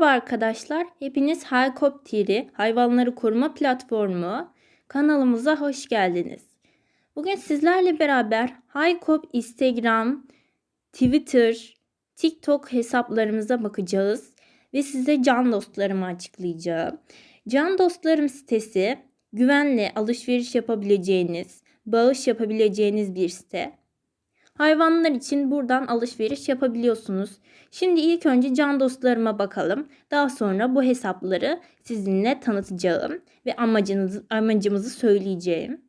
Merhaba arkadaşlar, hepiniz Helikopteri Hayvanları Koruma Platformu kanalımıza hoş geldiniz. Bugün sizlerle beraber Haykop Instagram, Twitter, TikTok hesaplarımıza bakacağız ve size can dostlarımı açıklayacağım. Can dostlarım sitesi güvenle alışveriş yapabileceğiniz, bağış yapabileceğiniz bir site. Hayvanlar için buradan alışveriş yapabiliyorsunuz. Şimdi ilk önce can dostlarıma bakalım. Daha sonra bu hesapları sizinle tanıtacağım ve amacınızı, amacımızı söyleyeceğim.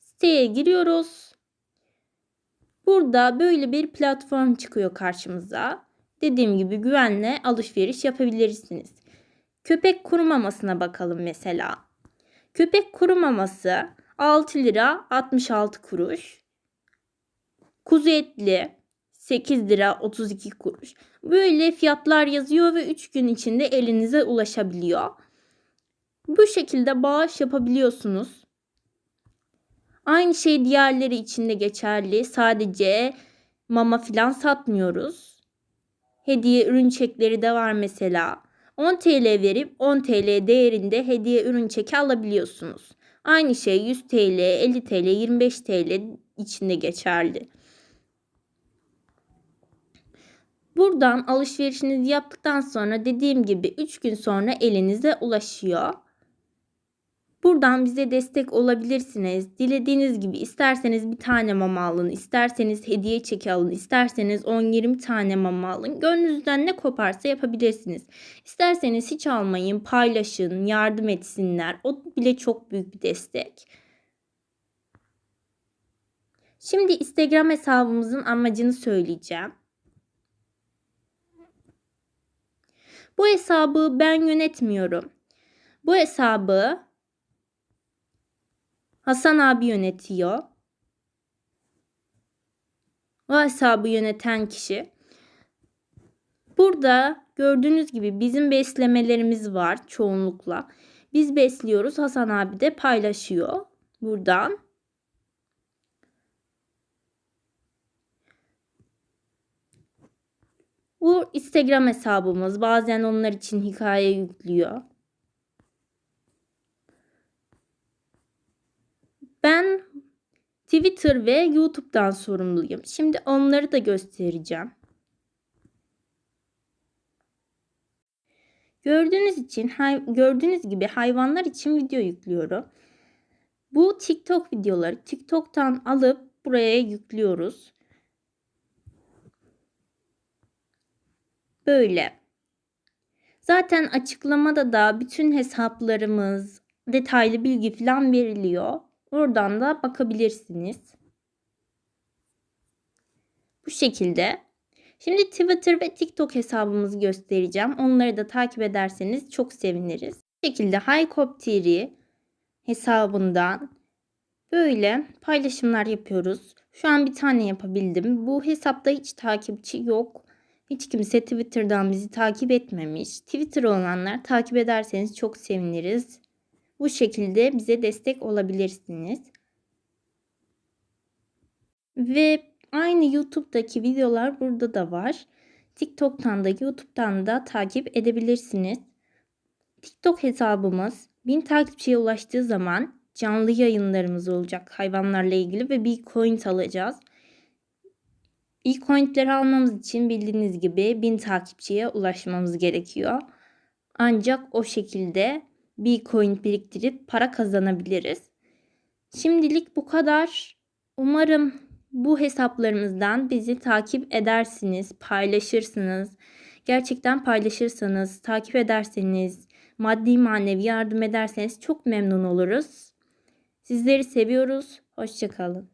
Siteye giriyoruz. Burada böyle bir platform çıkıyor karşımıza. Dediğim gibi güvenle alışveriş yapabilirsiniz. Köpek kuru mamasına bakalım mesela. Köpek kuru maması 6 lira 66 kuruş. Kuzu etli 8 lira 32 kuruş. Böyle fiyatlar yazıyor ve 3 gün içinde elinize ulaşabiliyor. Bu şekilde bağış yapabiliyorsunuz. Aynı şey diğerleri için de geçerli. Sadece mama filan satmıyoruz. Hediye ürün çekleri de var mesela. 10 TL verip 10 TL değerinde hediye ürün çeki alabiliyorsunuz. Aynı şey 100 TL, 50 TL, 25 TL içinde geçerli. Buradan alışverişinizi yaptıktan sonra dediğim gibi 3 gün sonra elinize ulaşıyor. Buradan bize destek olabilirsiniz. Dilediğiniz gibi isterseniz bir tane mama alın, isterseniz hediye çeki alın, isterseniz 10-20 tane mama alın. Gönlünüzden ne koparsa yapabilirsiniz. İsterseniz hiç almayın, paylaşın, yardım etsinler. O bile çok büyük bir destek. Şimdi Instagram hesabımızın amacını söyleyeceğim. Bu hesabı ben yönetmiyorum. Bu hesabı Hasan abi yönetiyor. O hesabı yöneten kişi. Burada gördüğünüz gibi bizim beslemelerimiz var çoğunlukla. Biz besliyoruz. Hasan abi de paylaşıyor buradan. Bu Instagram hesabımız. Bazen onlar için hikaye yüklüyor. Ben Twitter ve YouTube'dan sorumluyum. Şimdi onları da göstereceğim. Gördüğünüz için gördüğünüz gibi hayvanlar için video yüklüyorum. Bu TikTok videoları TikTok'tan alıp buraya yüklüyoruz. Böyle. Zaten açıklamada da bütün hesaplarımız, detaylı bilgi falan veriliyor. Oradan da bakabilirsiniz. Bu şekilde. Şimdi Twitter ve TikTok hesabımızı göstereceğim. Onları da takip ederseniz çok seviniriz. Bu şekilde Haykopteri hesabından böyle paylaşımlar yapıyoruz. Şu an bir tane yapabildim. Bu hesapta hiç takipçi yok. Hiç kimse Twitter'dan bizi takip etmemiş. Twitter olanlar takip ederseniz çok seviniriz. Bu şekilde bize destek olabilirsiniz. Ve aynı YouTube'daki videolar burada da var. TikTok'tan da YouTube'dan da takip edebilirsiniz. TikTok hesabımız 1000 takipçiye ulaştığı zaman canlı yayınlarımız olacak hayvanlarla ilgili ve bir coin alacağız. İlk coinleri almamız için bildiğiniz gibi 1000 takipçiye ulaşmamız gerekiyor. Ancak o şekilde Bitcoin biriktirip para kazanabiliriz. Şimdilik bu kadar. Umarım bu hesaplarımızdan bizi takip edersiniz, paylaşırsınız. Gerçekten paylaşırsanız, takip ederseniz, maddi manevi yardım ederseniz çok memnun oluruz. Sizleri seviyoruz. Hoşçakalın.